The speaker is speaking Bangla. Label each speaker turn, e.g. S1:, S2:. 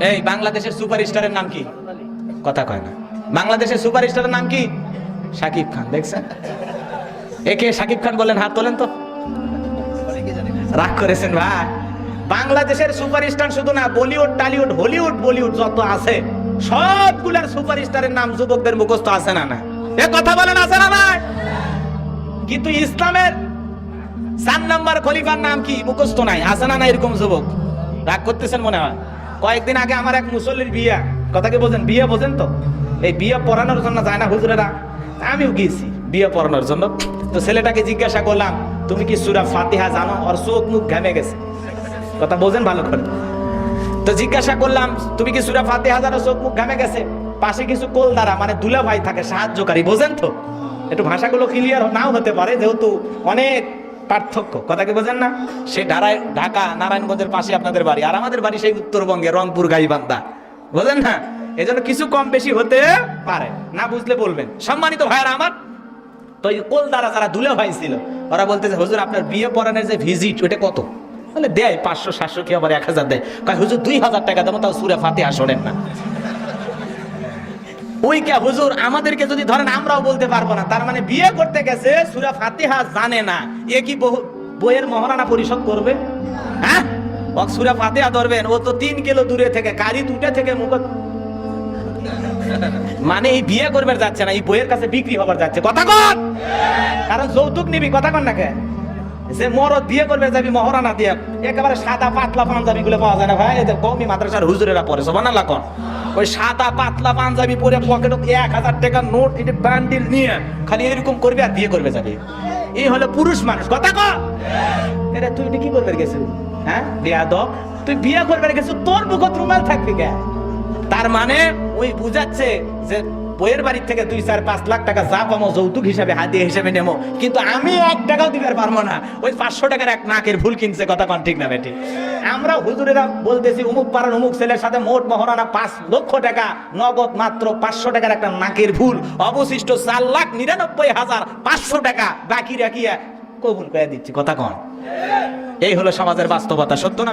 S1: এই, বাংলাদেশের সুপারস্টারের নাম কি? কথা কয় না। বাংলাদেশের সুপারস্টারের নাম কি? শাকিব খান, দেখছেন? একে শাকিব খান বলেন হাত তোলেন তো। রাগ করেছেন, ভাই। বাংলাদেশের সুপারস্টার শুধু না, বলিউড, টালিউড, হলিউড, বলিউড যত আছে, সবগুলার সুপারস্টারের নাম যুবকদের মুখস্থ আছে না না? এ কথা বলেন, আছে না, নাই? কিন্তু ইসলামের চার নাম্বার খলিফার নাম কি? মুখস্থ নাই, আছে না না এরকম যুবক? রাগ করতেছেন মনে হয়? কয়েকদিন আগে আমার এক মুসল্লির বিয়া। কথা কি বোঝেন? বিয়ে বোঝেন তো? এই বিয়ে পড়ানোর জন্য যায় না হুজুরেরা? আমিও গিয়েছি বিয়ে পড়ানোর জন্য। তো ছেলেটাকে জিজ্ঞাসা করলাম, তুমি কি সুরা ফাতিহা জানো? ওর চোখ মুখ ঘেমে গেছে। কথা বোঝেন ভালো করে। তো জিজ্ঞাসা করলাম, তুমি কি সুরা ফাতিহা জানো? চোখ মুখ ঘামে গেছে? পাশে কিছু কোল দ্বারা মানে দুলা ভাই থাকে, সাহায্যকারী, বোঝেন তো? একটু ভাষাগুলো ক্লিয়ার নাও হতে পারে, যেহেতু অনেক পার্থক্য। কথা কি বোঝেন না? সে ঢারায় ঢাকা, নারায়ণগঞ্জের পাশে আপনাদের বাড়ি। আর আমাদের বাড়ি সেই উত্তরবঙ্গে রংপুর গাইবান্ধা। বোঝেন না? এই জন্য কিছু কম বেশি হতে পারে। না বুঝলে বলবেন। সম্মানিত ভাইয়ারা আমার, তো এই কোল দ্বারা যারা দুলে ভাই ছিল, ওরা বলতেছে, হুজুর, আপনার বিয়ে পড়ানোর যে ভিজিট ওটা কত? বলে, দেয় পাঁচশো, সাতশো, কি আবার এক হাজার দেয়? হুজুর, দুই হাজার টাকা দেবো, তাও সুরে ফাতে শোনেন না। ওই কে হুজুর, আমাদেরকে যদি ধরেন আমরাও বলতে পারব না, তার মানে বিয়ে করতে গেছে, সুরা ফাতিহা জানে না। এ কি বইয়ের মহারানা পরিশোধ করবে? হ্যাঁ? সুরা ফাতিহা ধরবেন, ও তো তিন কিলো দূরে থেকে গাড়ি দুটে থেকে মুখ মানে এই বিয়ে করবার যাচ্ছে না, এই বইয়ের কাছে বিক্রি হবার যাচ্ছে। কথা কন! কারণ যৌতুক নিবি, কথা কন না কে? যে মরদ বিয়ে করবে যাবি, মহারানা দিয়ে। একেবারে সাদা পাতলা পাঞ্জাবি গুলো পাওয়া যায় না ভাই। এদের কমি মাদ্রাসার হুজুরেরা পরে সবান লাখন ওই সাদা পাতলা পাঞ্জাবি পরে পকেটে এক হাজার টাকার নোট এটা বান্ডিল নিয়ে খালি এরকম করবে আর বিয়ে করবে যাবি। এই হলো পুরুষ মানুষ। কথা কন এটা তুই কি করবে গেছিস হ্যাঁ? বিয়া দ তুই বিয়ে করবে গেছিস তোর মুখত রুমাল থাকবি কে? তার মানে ওই বুঝাচ্ছে যে বইয়ের বাড়ির থেকে দুই চার পাঁচ লাখ টাকা যা পাবো যৌতুক হিসাবে হাতিয়ে হিসাবে নেব কিন্তু আমি এক টাকাও দিতে পারব না। ওই পাঁচশো টাকার এক নাকের ভুল কিনছে, কথা কন ঠিক না বেটি। আমরা হুজুরেরা বলতেছি উমুক পাড়ার উমুক ছেলের সাথে মোট মহরানা পাঁচ লক্ষ টাকা, নগদ মাত্র পাঁচশো টাকার একটা নাকের ভুল। অবশিষ্ট চার লাখ নিরানব্বই হাজার পাঁচশো টাকা বাকি রাখিয়া কবুল করে দিচ্ছি, কথা কন। এই হলো সমাজের বাস্তবতা, সত্য না?